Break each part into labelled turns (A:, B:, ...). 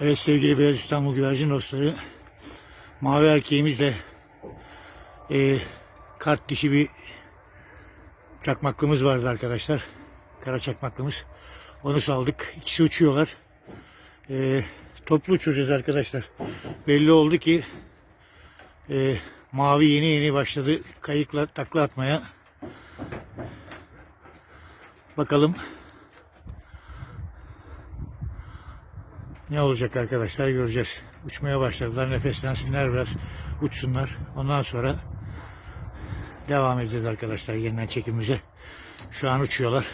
A: Evet sevgili Beyaz İstanbul güvercin dostları mavi erkeğimizle e, kart dişi bir çakmaklımız vardı arkadaşlar. Kara çakmaklımız. Onu saldık. İkisi uçuyorlar. E, toplu uçuracağız arkadaşlar. Belli oldu ki e, mavi yeni yeni başladı kayıkla takla atmaya. Bakalım ne olacak arkadaşlar göreceğiz. Uçmaya başladılar. Nefeslensinler biraz. Uçsunlar. Ondan sonra devam edeceğiz arkadaşlar yeniden çekimimize. Şu an uçuyorlar.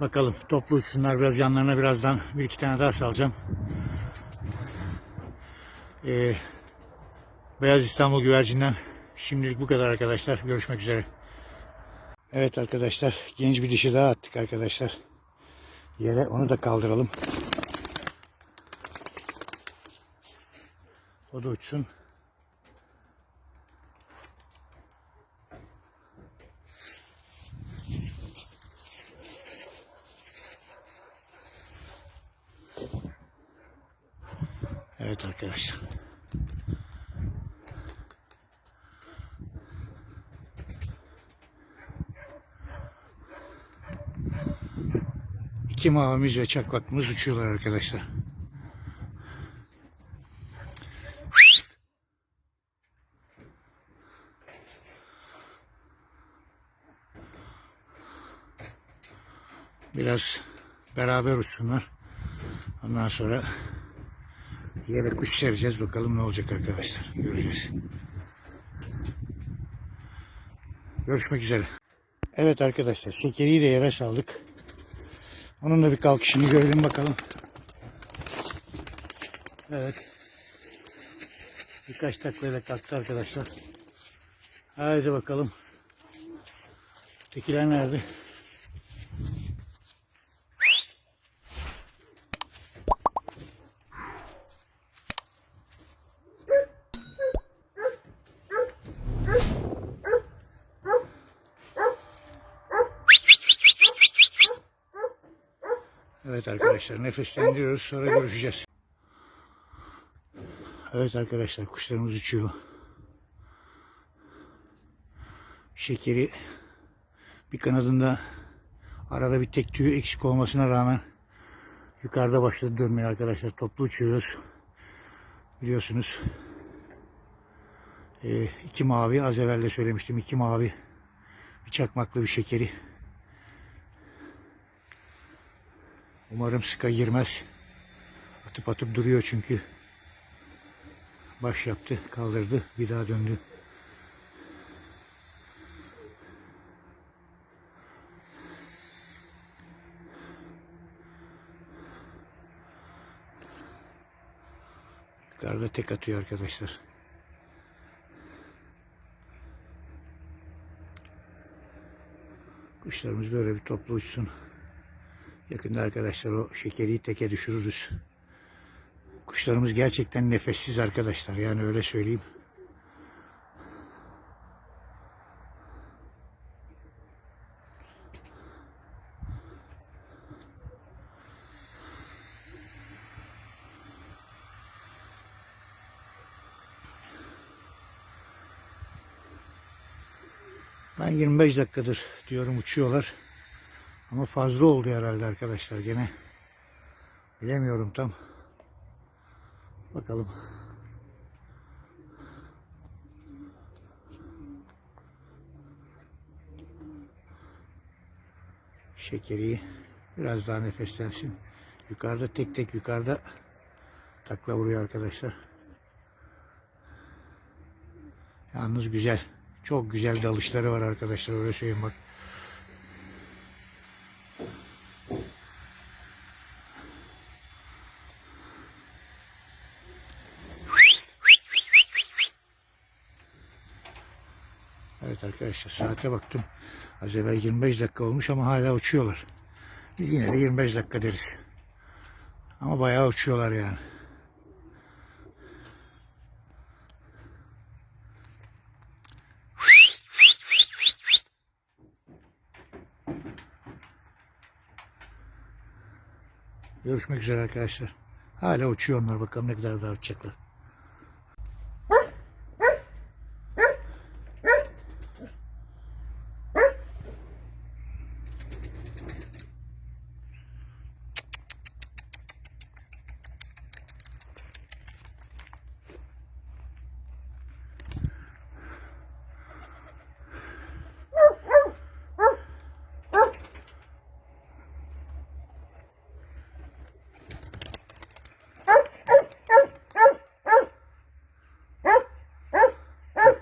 A: Bakalım toplu uçsunlar. Biraz yanlarına birazdan bir iki tane daha salacağım. Ee, Beyaz İstanbul güvercinden şimdilik bu kadar arkadaşlar. Görüşmek üzere. Evet arkadaşlar genç bir dişi daha attık arkadaşlar. Yere onu da kaldıralım. O da uçsun. Evet arkadaşlar. İki mavimiz ve çakmaklımız uçuyorlar arkadaşlar. Biraz beraber uçsunlar. Ondan sonra yere kuş sereceğiz. Bakalım ne olacak arkadaşlar. Göreceğiz. Görüşmek üzere. Evet arkadaşlar şekeriyi de yere saldık. Onun da bir kalkışını görelim bakalım. Evet. Birkaç taklayla kalktı arkadaşlar. Haydi bakalım. Tekiler nerede? Evet arkadaşlar nefeslendiriyoruz sonra görüşeceğiz. Evet arkadaşlar kuşlarımız uçuyor. Şekeri bir kanadında arada bir tek tüyü eksik olmasına rağmen yukarıda başladı dönmeye arkadaşlar. Toplu uçuyoruz. Biliyorsunuz. Ee, iki mavi az evvel de söylemiştim. iki mavi bir çakmaklı bir şekeri. Umarım sıka girmez. Atıp atıp duruyor çünkü. Baş yaptı, kaldırdı, bir daha döndü. Yukarıda tek atıyor arkadaşlar. Kuşlarımız böyle bir toplu uçsun. Yakında arkadaşlar o şekeri teke düşürürüz. Kuşlarımız gerçekten nefessiz arkadaşlar. Yani öyle söyleyeyim. Ben 25 dakikadır diyorum uçuyorlar. Ama fazla oldu herhalde arkadaşlar gene. Bilemiyorum tam. Bakalım. Şekeri biraz daha nefeslensin. Yukarıda tek tek yukarıda takla vuruyor arkadaşlar. Yalnız güzel. Çok güzel dalışları var arkadaşlar öyle söyleyeyim bak. Evet arkadaşlar saate baktım. Az evvel 25 dakika olmuş ama hala uçuyorlar. Biz yine de 25 dakika deriz. Ama bayağı uçuyorlar yani. Görüşmek üzere arkadaşlar. Hala uçuyor onlar bakalım ne kadar daha uçacaklar.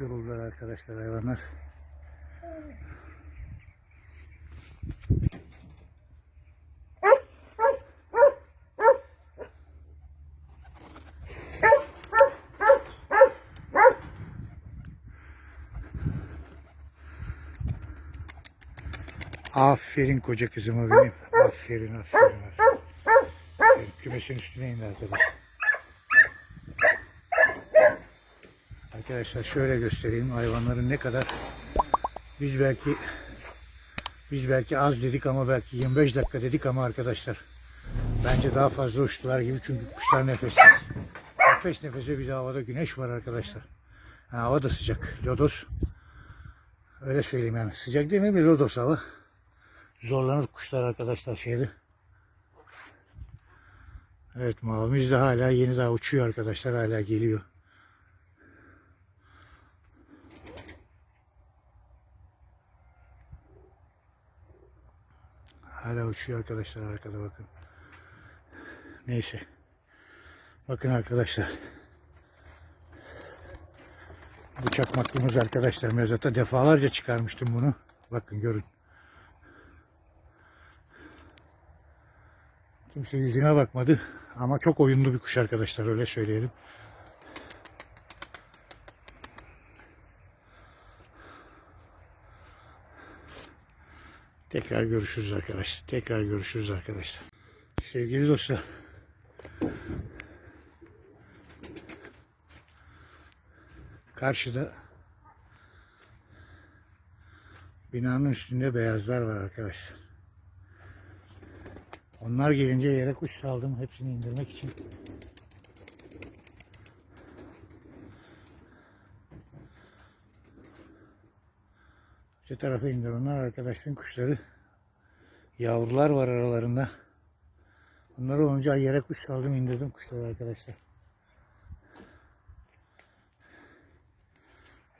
A: Yoruldular arkadaşlar hayvanlar. Aferin koca kızıma benim. Aferin, aferin, aferin. Kümesin üstüne indi arkadaş. Arkadaşlar şöyle göstereyim hayvanların ne kadar biz belki biz belki az dedik ama belki 25 dakika dedik ama arkadaşlar bence daha fazla uçtular gibi çünkü kuşlar nefesli. Nefes nefese bir de havada güneş var arkadaşlar. Ha, hava da sıcak. Lodos. Öyle söyleyeyim yani. Sıcak değil mi? Lodos hava. Zorlanır kuşlar arkadaşlar şeyde. Evet mavimiz de hala yeni daha uçuyor arkadaşlar. Hala geliyor. Hala uçuyor arkadaşlar arkada bakın. Neyse. Bakın arkadaşlar. Bu çakmaklımız arkadaşlar mezata defalarca çıkarmıştım bunu. Bakın görün. Kimse yüzüne bakmadı. Ama çok oyunlu bir kuş arkadaşlar öyle söyleyelim. Tekrar görüşürüz arkadaşlar. Tekrar görüşürüz arkadaşlar. Sevgili dostlar. Karşıda binanın üstünde beyazlar var arkadaşlar. Onlar gelince yere kuş saldım hepsini indirmek için. Öte tarafa indir onlar arkadaşın kuşları. Yavrular var aralarında. Onları olunca yere kuş saldım indirdim kuşları arkadaşlar.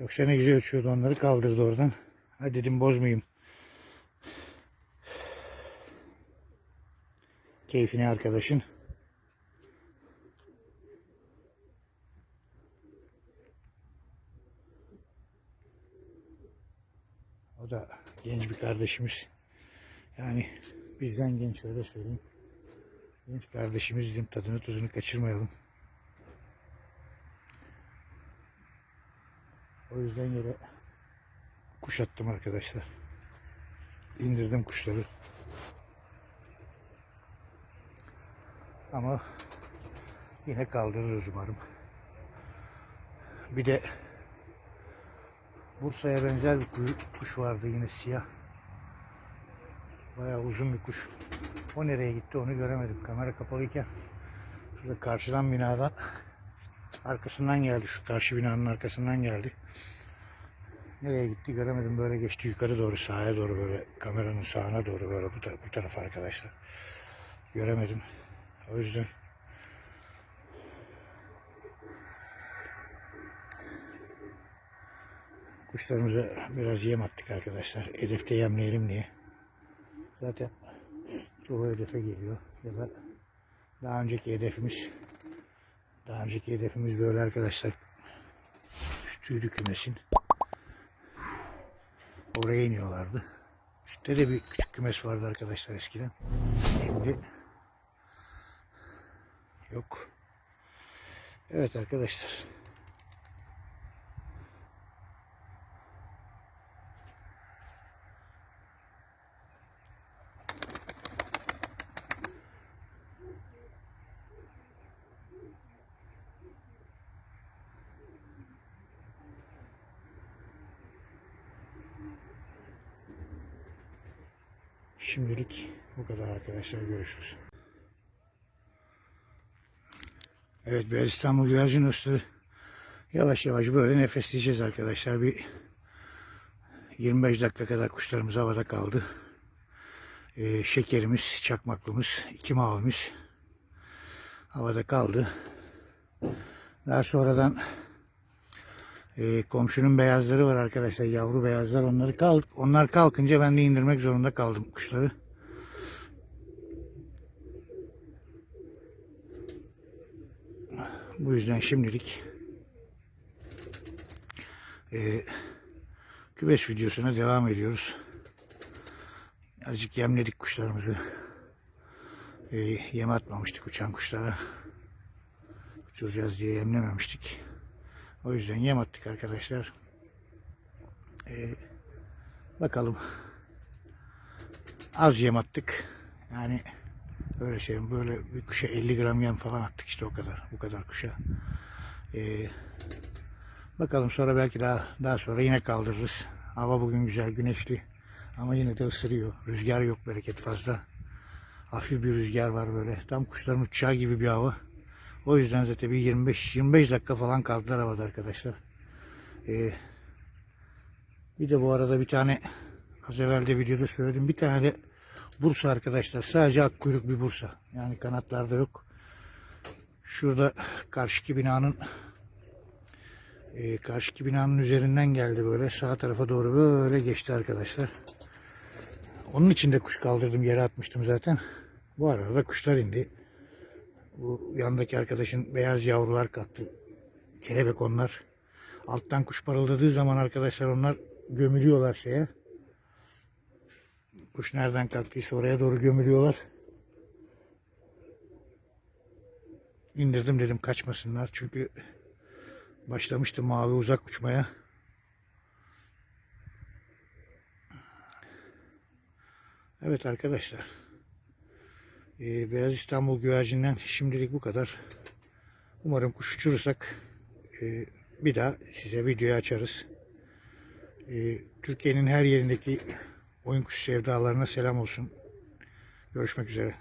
A: Yoksa ne güzel uçuyordu onları kaldırdı oradan. Hadi dedim bozmayayım. Keyfini arkadaşın. O da genç bir kardeşimiz. Yani bizden genç öyle söyleyeyim. Genç kardeşimiz dedim tadını tuzunu kaçırmayalım. O yüzden yere kuş attım arkadaşlar. İndirdim kuşları. Ama yine kaldırırız umarım. Bir de Bursa'ya benzer bir kuş vardı yine siyah. Bayağı uzun bir kuş. O nereye gitti onu göremedim. Kamera kapalıyken şurada karşıdan binadan arkasından geldi. Şu karşı binanın arkasından geldi. Nereye gitti göremedim. Böyle geçti yukarı doğru sağa doğru böyle kameranın sağına doğru böyle bu, bu tarafa arkadaşlar. Göremedim. O yüzden kuşlarımıza biraz yem attık arkadaşlar. Hedefte yemleyelim diye. Zaten çoğu hedefe geliyor. Ya da daha önceki hedefimiz daha önceki hedefimiz böyle arkadaşlar. Üstüydü kümesin. Oraya iniyorlardı. Üstte de bir küçük kümes vardı arkadaşlar eskiden. Şimdi yok. Evet arkadaşlar. Şimdilik bu kadar arkadaşlar. Görüşürüz. Evet Beyaz İstanbul dostları yavaş yavaş böyle nefesleyeceğiz arkadaşlar. Bir 25 dakika kadar kuşlarımız havada kaldı. Ee, şekerimiz, çakmaklımız, iki mavimiz havada kaldı. Daha sonradan e, komşunun beyazları var arkadaşlar. Yavru beyazlar. Onları kalk, onlar kalkınca ben de indirmek zorunda kaldım kuşları. Bu yüzden şimdilik e, kümes videosuna devam ediyoruz. Azıcık yemledik kuşlarımızı. E, yem atmamıştık uçan kuşlara. Uçuracağız diye yemlememiştik. O yüzden yem attık arkadaşlar. E, bakalım. Az yem attık. Yani Öyle şey böyle bir kuşa 50 gram yem falan attık işte o kadar. Bu kadar kuşa. Ee, bakalım sonra belki daha daha sonra yine kaldırırız. Hava bugün güzel güneşli. Ama yine de ısırıyor. Rüzgar yok bereket fazla. Hafif bir rüzgar var böyle. Tam kuşların uçacağı gibi bir hava. O yüzden zaten bir 25 25 dakika falan kaldılar havada arkadaşlar. Ee, bir de bu arada bir tane az evvel de videoda söyledim. Bir tane de Bursa arkadaşlar. Sadece ak kuyruk bir Bursa. Yani kanatlarda yok. Şurada karşıki binanın e, karşıki binanın üzerinden geldi böyle. Sağ tarafa doğru böyle geçti arkadaşlar. Onun için de kuş kaldırdım. Yere atmıştım zaten. Bu arada kuşlar indi. Bu yandaki arkadaşın beyaz yavrular kalktı. Kelebek onlar. Alttan kuş parıldadığı zaman arkadaşlar onlar gömülüyorlar şeye. Kuş nereden kalktıysa oraya doğru gömülüyorlar. İndirdim dedim kaçmasınlar. Çünkü başlamıştı mavi uzak uçmaya. Evet arkadaşlar. Ee, Beyaz İstanbul güvercinden şimdilik bu kadar. Umarım kuş uçurursak e, bir daha size videoyu açarız. E, Türkiye'nin her yerindeki Oyun kuş sevdalarına selam olsun. Görüşmek üzere.